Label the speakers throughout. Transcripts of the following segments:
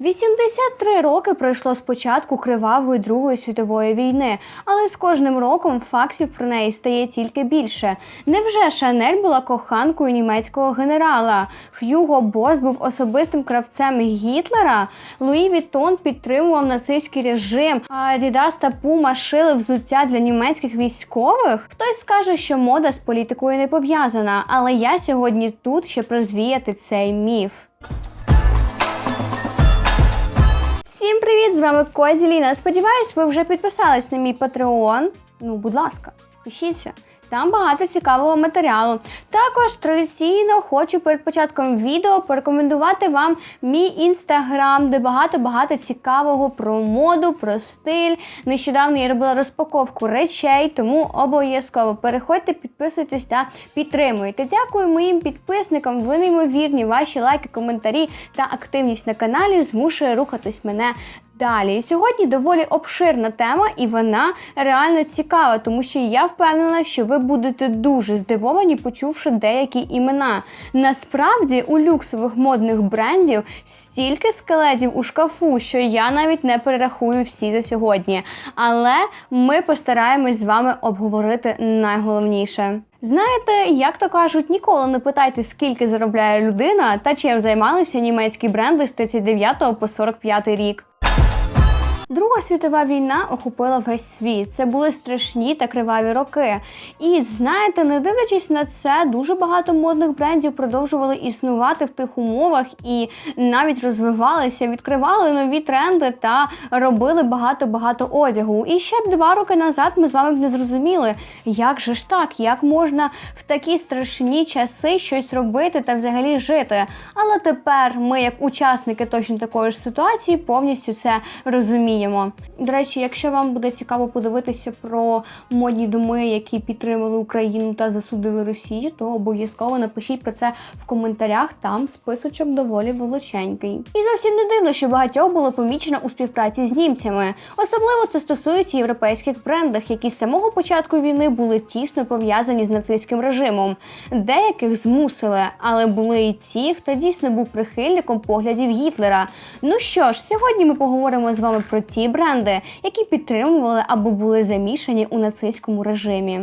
Speaker 1: 83 роки пройшло з початку кривавої Другої світової війни, але з кожним роком фактів про неї стає тільки більше. Невже Шанель була коханкою німецького генерала? Х'юго Бос був особистим кравцем Гітлера? Луї Віттон підтримував нацистський режим, а Adidas та Puma шили взуття для німецьких військових? Хтось скаже, що мода з політикою не пов'язана, але я сьогодні тут, щоб розвіяти цей міф. З вами Козі Ліна. Сподіваюсь, ви вже підписались на мій Patreon. Ну, будь ласка, пишіться. Там багато цікавого матеріалу. Також традиційно хочу перед початком відео порекомендувати вам мій інстаграм, де багато-багато цікавого про моду, про стиль. Нещодавно я робила розпаковку речей, тому обов'язково переходьте, підписуйтесь та підтримуйте. Дякую моїм підписникам. Ви неймовірні. Ваші лайки, коментарі та активність на каналі змушує рухатись мене Далі сьогодні доволі обширна тема, і вона реально цікава, тому що я впевнена, що ви будете дуже здивовані, почувши деякі імена. Насправді у люксових модних брендів стільки скелетів у шкафу, що я навіть не перерахую всі за сьогодні. Але ми постараємось з вами обговорити найголовніше. Знаєте, як то кажуть, ніколи не питайте, скільки заробляє людина та чим займалися німецькі бренди з 39 по 45 рік. Друга світова війна охопила весь світ. Це були страшні та криваві роки. І знаєте, не дивлячись на це, дуже багато модних брендів продовжували існувати в тих умовах і навіть розвивалися, відкривали нові тренди та робили багато-багато одягу. І ще два роки назад ми з вами б не зрозуміли, як же ж так, як можна в такі страшні часи щось робити та взагалі жити. Але тепер ми, як учасники точно такої ж ситуації, повністю це розуміємо. До речі, якщо вам буде цікаво подивитися про модні доми, які підтримали Україну та засудили Росію, то обов'язково напишіть про це в коментарях. Там списочок доволі величенький. І зовсім не дивно, що багатьох було помічено у співпраці з німцями. Особливо це стосується європейських брендів, які з самого початку війни були тісно пов'язані з нацистським режимом. Деяких змусили, але були і ті, хто дійсно був прихильником поглядів Гітлера. Ну що ж, сьогодні ми поговоримо з вами про ті бренди, які підтримували або були замішані у нацистському режимі.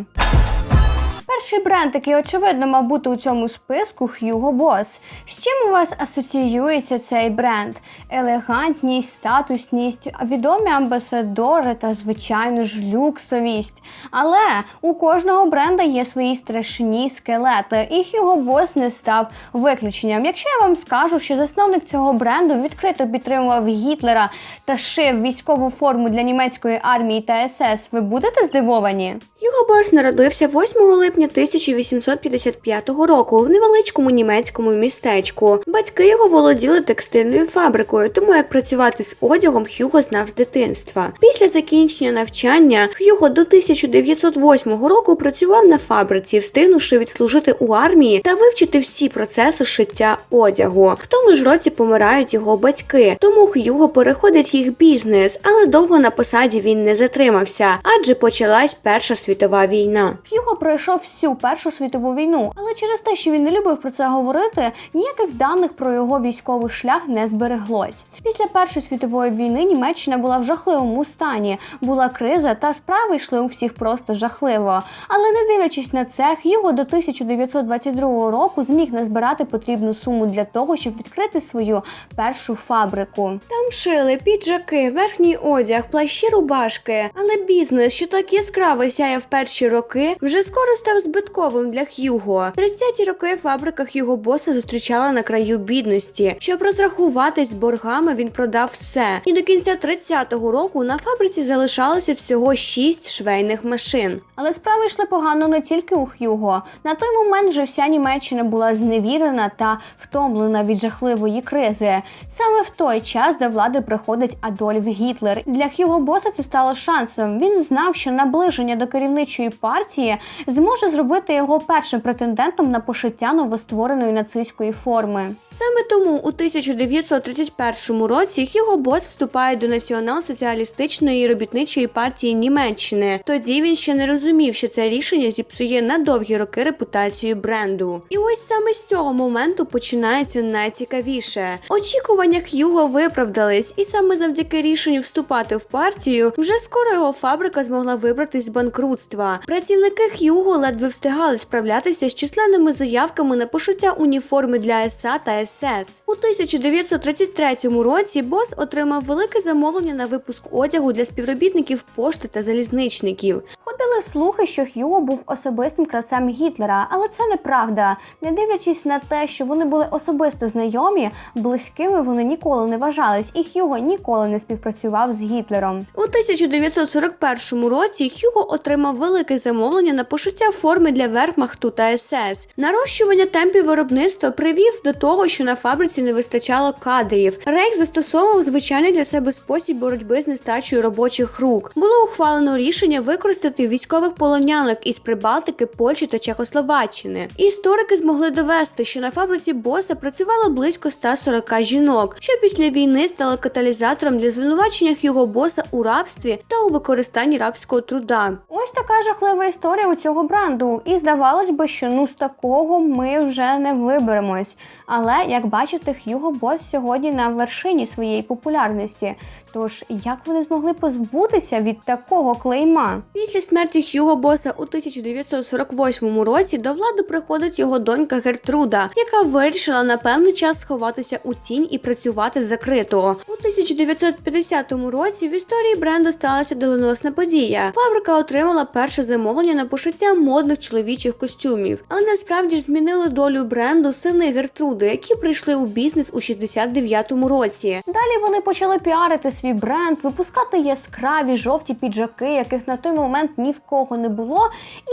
Speaker 1: Перший бренд, який очевидно мав бути у цьому списку Hugo Boss. З чим у вас асоціюється цей бренд? Елегантність, статусність, відомі амбасадори та, звичайно ж, люксовість. Але у кожного бренда є свої страшні скелети, і Hugo Boss не став виключенням. Якщо я вам скажу, що засновник цього бренду відкрито підтримував Гітлера та шив військову форму для німецької армії та СС, ви будете здивовані?
Speaker 2: Юго Бос народився 8 липня 1855 року в невеличкому німецькому містечку. Батьки його володіли текстильною фабрикою, тому як працювати з одягом Х'юго знав з дитинства. Після закінчення навчання Х'юго до 1908 року працював на фабриці, встигнувши відслужити у армії та вивчити всі процеси шиття одягу. В тому ж році помирають його батьки, тому Х'юго переходить їх бізнес, але довго на посаді він не затримався, адже почалась Перша світова війна.
Speaker 1: Х'юго пройшов всю Першу світову війну, але через те, що він не любив про це говорити, ніяких даних про його військовий шлях не збереглось. Після Першої світової війни Німеччина була в жахливому стані, була криза, та справи йшли у всіх просто жахливо. Але не дивлячись на це, Х'юго до 1922 року зміг назбирати потрібну суму для того, щоб відкрити свою першу фабрику.
Speaker 2: Там шили піджаки, верхній одяг, плащі рубашки. Але бізнес, що так яскраво сяє в перші роки, вже скоро став збитковим для Х'юго. 30-ті роки фабрика Х'юго Боса зустрічала на краю бідності. Щоб розрахуватись боргами, він продав все. І до кінця 30-го року на фабриці залишалося всього 6 швейних машин.
Speaker 1: Але справи йшли погано не тільки у Х'юго. На той момент вже вся Німеччина була зневірена та втомлена від жахливої кризи. Саме в той час до влади приходить Адольф Гітлер. Для Хьюго Боса це стало шансом. Він знав, що наближення до керівничої партії зможе зробити його першим претендентом на пошиття новоствореної нацистської форми.
Speaker 2: Саме тому у 1931 році Хьюго Бос вступає до націонал-соціалістичної робітничої партії Німеччини. Тоді він ще не розумів, що це рішення зіпсує на довгі роки репутацію бренду. І ось саме з цього моменту починається найцікавіше. Очікування Хьюго виправдались, і саме завдяки рішенню вступати в партію вже скоро його фабрика змогла вибратись з банкрутства. Працівники Хьюго ледве встигали справлятися з численними заявками на пошиття уніформи для СА та СС. У 1933 році Бос отримав велике замовлення на випуск одягу для співробітників пошти та залізничників.
Speaker 1: Ходили слухи, що Хьюго був особистим кравцем Гітлера, але це неправда. Не дивлячись на те, що вони були особисто знайомі, близькими вони ніколи не вважались, і Хьюго ніколи не співпрацював з Гітлером.
Speaker 2: У 1941 році Хьюго отримав велике замовлення на пошиття форми для Верхмахту та СС. Нарощування темпів виробництва привів до того, що на фабриці не вистачало кадрів. Рейх застосовував звичайний для себе спосіб боротьби з нестачею робочих рук. Було ухвалено рішення використати військових полонянок із Прибалтики, Польщі та Чехословаччини. Історики змогли довести, що на фабриці боса працювало близько 140 жінок, що після війни стало каталізатором для звинувачення Хьюго Боса у рабстві та у використанні рабського труда.
Speaker 1: Ось така жахлива історія у цього бренду. І здавалось би, що ну з такого ми вже не виберемось. Але як бачите, Хьюго Бос сьогодні на вершині своєї популярності. Тож як вони змогли позбутися від такого клейма?
Speaker 2: Після смерті Хьюго Боса у 1948 році до влади приходить його донька Гертруда, яка вирішила на певний час сховатися у тінь і працювати закрито. У 1950 році в історії бренду сталася доленосна подія. Фабрика отримала перше замовлення на пошиття модних чоловічих костюмів, але насправді ж змінили долю бренду сини Гертруди, які прийшли у бізнес у 69-му році.
Speaker 1: Далі вони почали піарити свій бренд, випускати яскраві жовті піджаки, яких на той момент ні в кого не було.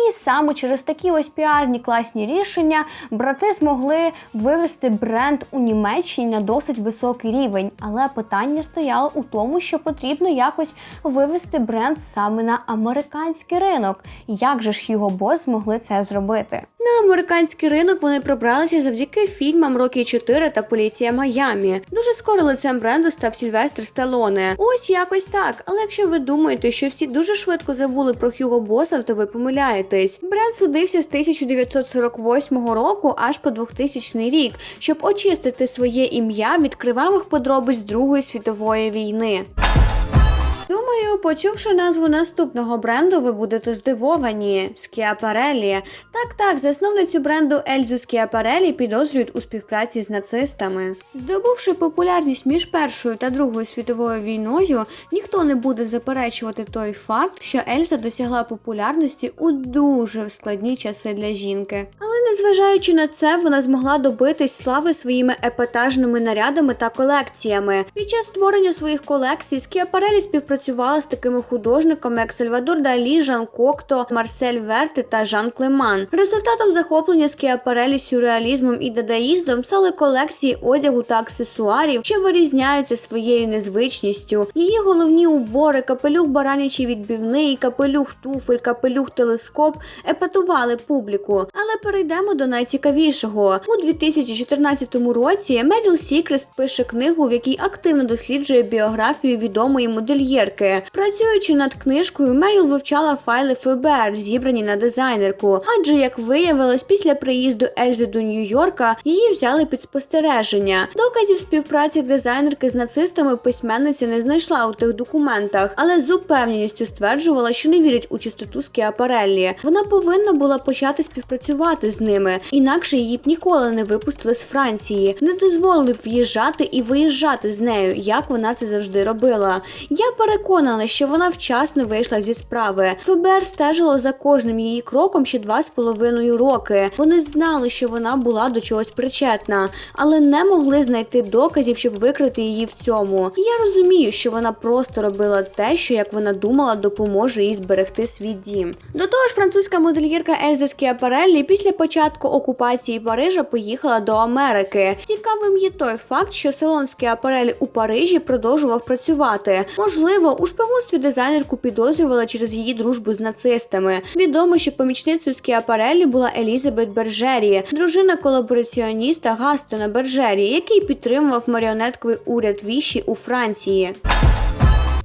Speaker 1: І саме через такі ось піарні класні рішення брати змогли вивести бренд у Німеччині на досить високий рівень. Але питання стояло у тому, що потрібно якось вивести бренд саме на американський ринок. Як же ж Hugo Boss змогли це зробити?
Speaker 2: На американський ринок вони пробралися завдяки фільмам Рокі 4 та Поліція Майамі. Дуже скоро лицем бренду став Сільвестр Сталоне. Ось якось так. Але якщо ви думаєте, що всі дуже швидко забули про Хьюго Боса, то ви помиляєтесь. Бренд судився з 1948 року аж по 2000 рік, щоб очистити своє ім'я від кривавих подробиць Другої світової війни. Думаю, почувши назву наступного бренду, ви будете здивовані. Скіапарелі. Так, так, засновницю бренду Ельзу Скіапарелі підозрюють у співпраці з нацистами. Здобувши популярність між Першою та Другою світовою війною, ніхто не буде заперечувати той факт, що Ельза досягла популярності у дуже складні часи для жінки. Але незважаючи на це, вона змогла добитись слави своїми епатажними нарядами та колекціями. Під час створення своїх колекцій Скіапарелі співпрацювала з такими художниками, як Сальвадор Далі, Жан Кокто, Марсель Верти та Жан Клеман. Результатом захоплення Скіапарелі сюрреалізмом і дадаїздом стали колекції одягу та аксесуарів, що вирізняються своєю незвичністю. Її головні убори, капелюх баранячий відбівний, капелюх туфель, капелюх телескоп епатували публіку. Але перейдемо до найцікавішого. У 2014 році Меріл Сікрест пише книгу, в якій активно досліджує біографію відомої модельєрки. Працюючи над книжкою, Меріл вивчала файли ФБР, зібрані на дизайнерку. Адже, як виявилось, після приїзду Ельзи до Нью-Йорка її взяли під спостереження. Доказів співпраці дизайнерки з нацистами письменниця не знайшла у тих документах, але з упевненістю стверджувала, що не вірить у чистоту Скіапареллі. Вона повинна була почати співпрацювати з ними, інакше її б ніколи не випустили з Франції, не дозволили б в'їжджати і виїжджати з нею, як вона це завжди робила. Я переконана, що вона вчасно вийшла зі справи. ФБР стежило за кожним її кроком ще два з половиною роки. Вони знали, що вона була до чогось причетна, але не могли знайти доказів, щоб викрити її в цьому. Я розумію, що вона просто робила те, що як вона думала, допоможе їй зберегти свій дім. До того ж, французька модельєрка Ельза Скіапареллі після початку окупації Парижа поїхала до Америки. Цікавим є той факт, що салонський апарель у Парижі продовжував працювати. Можливо, у шпигунстві дизайнерку підозрювали через її дружбу з нацистами. Відомо, що помічницею Скіапарелі була Елізабет Бержері, дружина колабораціоніста Гастона Бержері, який підтримував маріонетковий уряд Віші у Франції.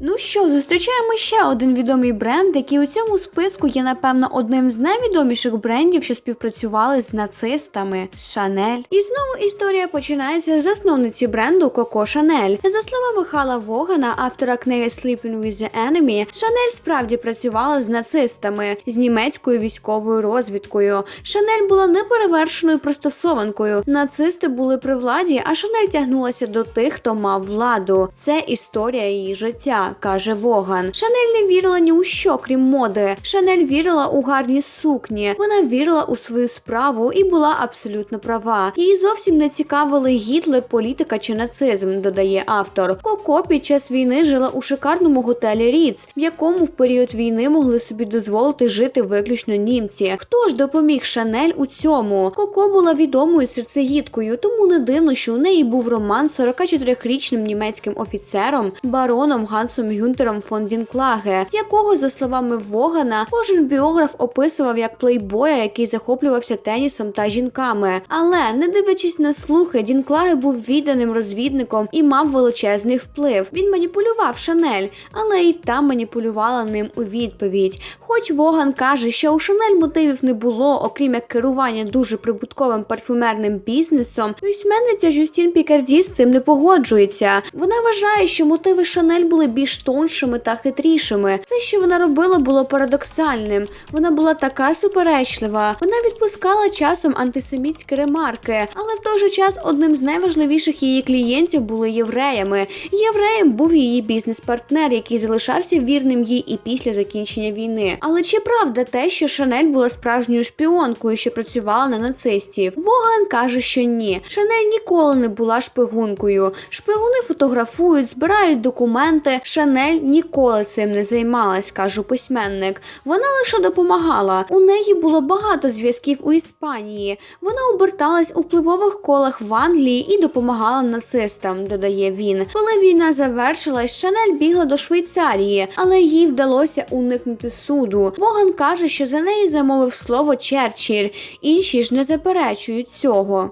Speaker 2: Ну що, зустрічаємо ще один відомий бренд, який у цьому списку є, напевно, одним з найвідоміших брендів, що співпрацювали з нацистами Шанель. І знову історія починається з засновниці бренду Коко Шанель. За словами Хала Вогана, автора книги Sleeping with the Enemy, Шанель справді працювала з нацистами, з німецькою військовою розвідкою. Шанель була неперевершеною пристосованкою. Нацисти були при владі, а Шанель тягнулася до тих, хто мав владу. Це історія її життя, каже Воган. Шанель не вірила ні у що, крім моди. Шанель вірила у гарні сукні. Вона вірила у свою справу і була абсолютно права. Її зовсім не цікавили Гітлер, політика чи нацизм, додає автор. Коко під час війни жила у шикарному готелі Ріц, в якому в період війни могли собі дозволити жити виключно німці. Хто ж допоміг Шанель у цьому? Коко була відомою серцеїдкою, тому не дивно, що у неї був роман з 44-річним німецьким офіцером бароном Гансом Гюнтером фон Дінклаге, якого, за словами Вогана, кожен біограф описував як плейбоя, який захоплювався тенісом та жінками. Але не дивлячись на слухи, Дінклаге був відданим розвідником і мав величезний вплив. Він маніпулював Шанель, але і та маніпулювала ним у відповідь. Хоч Воган каже, що у Шанель мотивів не було, окрім як керування дуже прибутковим парфюмерним бізнесом, письменниця Жюстін Пікарді з цим не погоджується. Вона вважає, що мотиви Шанель були більш тоншими та хитрішими. Це, що вона робила, було парадоксальним. Вона була така суперечлива. Вона відпускала часом антисемітські ремарки, але в той же час одним з найважливіших її клієнтів були євреями. Євреєм був її бізнес-партнер, який залишався вірним їй і після закінчення війни. Але чи правда те, що Шанель була справжньою шпіонкою, що працювала на нацистів? Воган каже, що ні. Шанель ніколи не була шпигункою. Шпигуни фотографують, збирають документи. Шанель ніколи цим не займалась, каже письменник. Вона лише допомагала. У неї було багато зв'язків у Іспанії. Вона оберталась у впливових колах в Англії і допомагала нацистам, додає він. Коли війна завершилась, Шанель бігла до Швейцарії, але їй вдалося уникнути суду. Воган каже, що за неї замовив слово Черчилль. Інші ж не заперечують цього.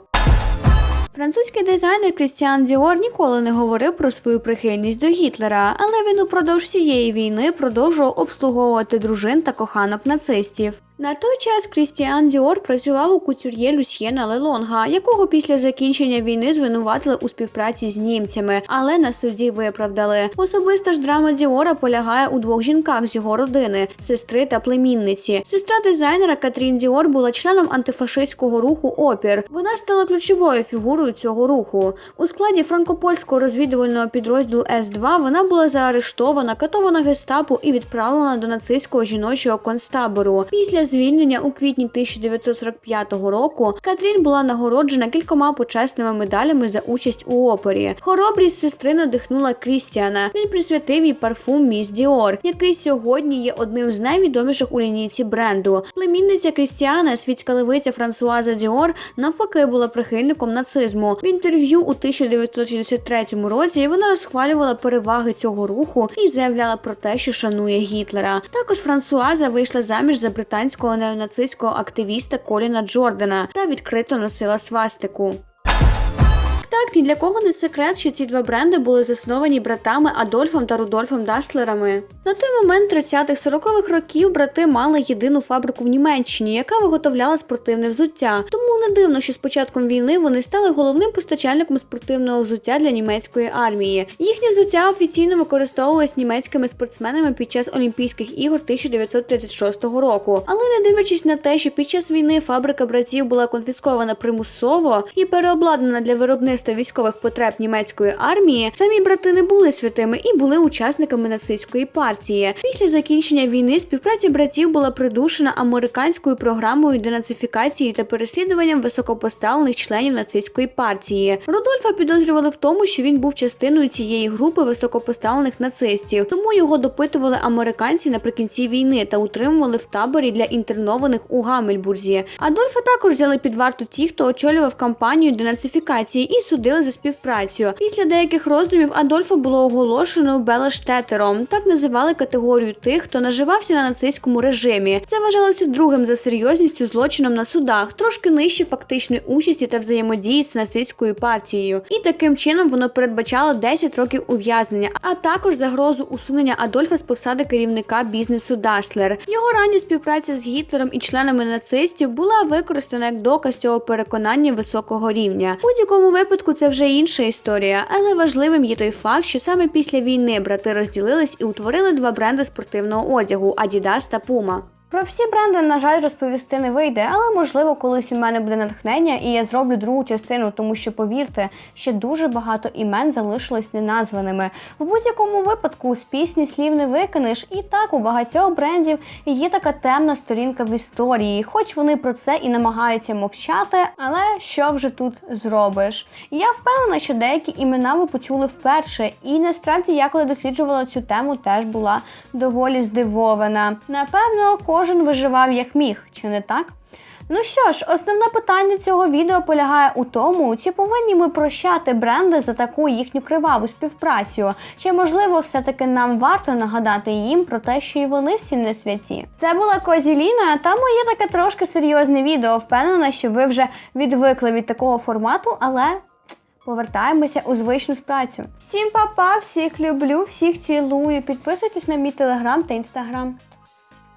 Speaker 2: Французький дизайнер Крістіан Діор ніколи не говорив про свою прихильність до Гітлера, але він упродовж всієї війни продовжував обслуговувати дружин та коханок нацистів. На той час Крістіан Діор працював у кутюр'є Люсьєна Лелонга, якого після закінчення війни звинуватили у співпраці з німцями, але на суді виправдали. Особиста ж драма Діора полягає у двох жінках з його родини сестри та племінниці. Сестра дизайнера Катрін Діор була членом антифашистського руху Опір. Вона стала ключовою фігурою цього руху. У складі франкопольського розвідувального підрозділу С-2 вона була заарештована, катована гестапо і відправлена до нацистського жіночого концтабору. Після звільнення у квітні 1945 року Катрін була нагороджена кількома почесними медалями за участь у опері. Хоробрість сестри надихнула Крістіана. Він присвятив їй парфум Міс Діор, який сьогодні є одним з найвідоміших у лінійці бренду. Племінниця Крістіана, світська левиця Франсуаза Діор, навпаки, була прихильником нацизму. В інтерв'ю у 1963 році вона розхвалювала переваги цього руху і заявляла про те, що шанує Гітлера. Також Франсуаза вийшла заміж за британського неонацистського активіста Коліна Джордана та відкрито носила свастику. Так, ні для кого не секрет, що ці два бренди були засновані братами Адольфом та Рудольфом Даслерами. На той момент 30-40-х років брати мали єдину фабрику в Німеччині, яка виготовляла спортивне взуття. Тому не дивно, що з початком війни вони стали головним постачальником спортивного взуття для німецької армії. Їхнє взуття офіційно використовувалось німецькими спортсменами під час Олімпійських ігор 1936 року. Але не дивлячись на те, що під час війни фабрика братів була конфіскована примусово і переобладнана для виробництва та військових потреб німецької армії, самі брати не були святими і були учасниками нацистської партії. Після закінчення війни співпраця братів була придушена американською програмою денацифікації та переслідуванням високопоставлених членів нацистської партії. Рудольфа підозрювали в тому, що він був частиною цієї групи високопоставлених нацистів, тому його допитували американці наприкінці війни та утримували в таборі для інтернованих у Гамельбурзі. Адольфа також взяли під варту ті, хто очолював кампанію денацифікації і судили за співпрацю. Після деяких роздумів Адольфа було оголошено Белаштетером. Так називали категорію тих, хто наживався на нацистському режимі. Це вважалося другим за серйозністю злочином на судах, трошки нижче фактичної участі та взаємодії з нацистською партією. І таким чином воно передбачало 10 років ув'язнення, а також загрозу усунення Адольфа з посади керівника бізнесу Даслер. Його рання співпраця з Гітлером і членами нацистів була використана як доказ цього переконання високого рівня. У будь-якому випадку це вже інша історія, але важливим є той факт, що саме після війни брати розділились і утворили два бренди спортивного одягу Adidas та Puma.
Speaker 1: Про всі бренди, на жаль, розповісти не вийде, але можливо, колись у мене буде натхнення, і я зроблю другу частину, тому що повірте, ще дуже багато імен залишилось неназваними. В будь-якому випадку з пісні слів не викинеш, і так у багатьох брендів є така темна сторінка в історії, хоч вони про це і намагаються мовчати, але що вже тут зробиш? Я впевнена, що деякі імена ви почули вперше, і насправді я коли досліджувала цю тему, теж була доволі здивована. Напевно, кожен виживав як міг, чи не так? Ну що ж, основне питання цього відео полягає у тому, чи повинні ми прощати бренди за таку їхню криваву співпрацю, чи можливо все-таки нам варто нагадати їм про те, що і вони всі не святі. Це була Козіліна, та моє таке трошки серйозне відео. Впевнена, що ви вже відвикли від такого формату, але повертаємося у звичну працю. Всім па-па, всіх люблю, всіх цілую. Підписуйтесь на мій телеграм та інстаграм.